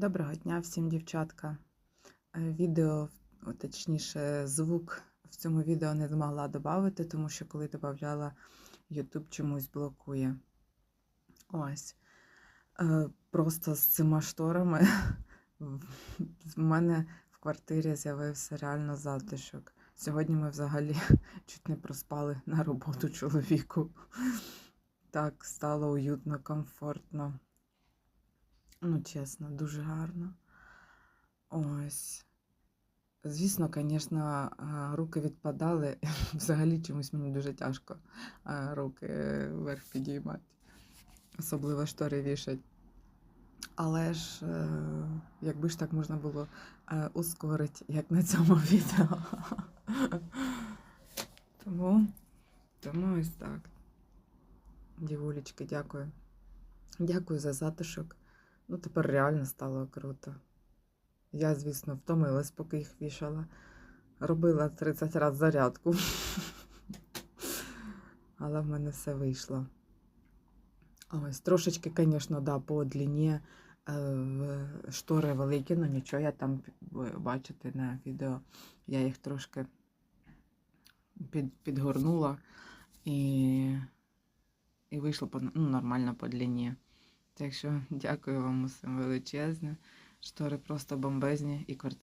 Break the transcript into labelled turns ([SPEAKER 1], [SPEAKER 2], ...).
[SPEAKER 1] Доброго дня всім, дівчатка. Е, Відео, точніше, звук в цьому відео не змогла додати, тому що коли додавала, YouTube чомусь блокує. Ось. Е, Просто з цими шторами в в мене в квартирі з'явився реально затишок. Сьогодні ми взагалі чуть не проспали на роботу чоловіку. Так стало уютно, комфортно. Ну, чесно, дуже гарно. Ось. Звісно, звісно, руки відпадали. Взагалі чомусь мені дуже тяжко руки вверх підіймати. Особливо штори вішать. Але ж, е, якби ж так можна було е, ускорити, як на цьому відео. Тому, тому ось так. Дівулечки, дякую. Дякую за затишок. Ну, тепер реально стало круто. Я, звісно, втомилась, поки їх вішала. Робила 30 разів зарядку. Але в мене все вийшло. Ось, трошечки, звісно, да, по длині е, штори великі, але нічого, я там бачите на відео, я їх трошки під, підгорнула і, і вийшло по, ну, нормально по длині. Так що дякую вам усім величезне. Штори просто бомбезні і квартира.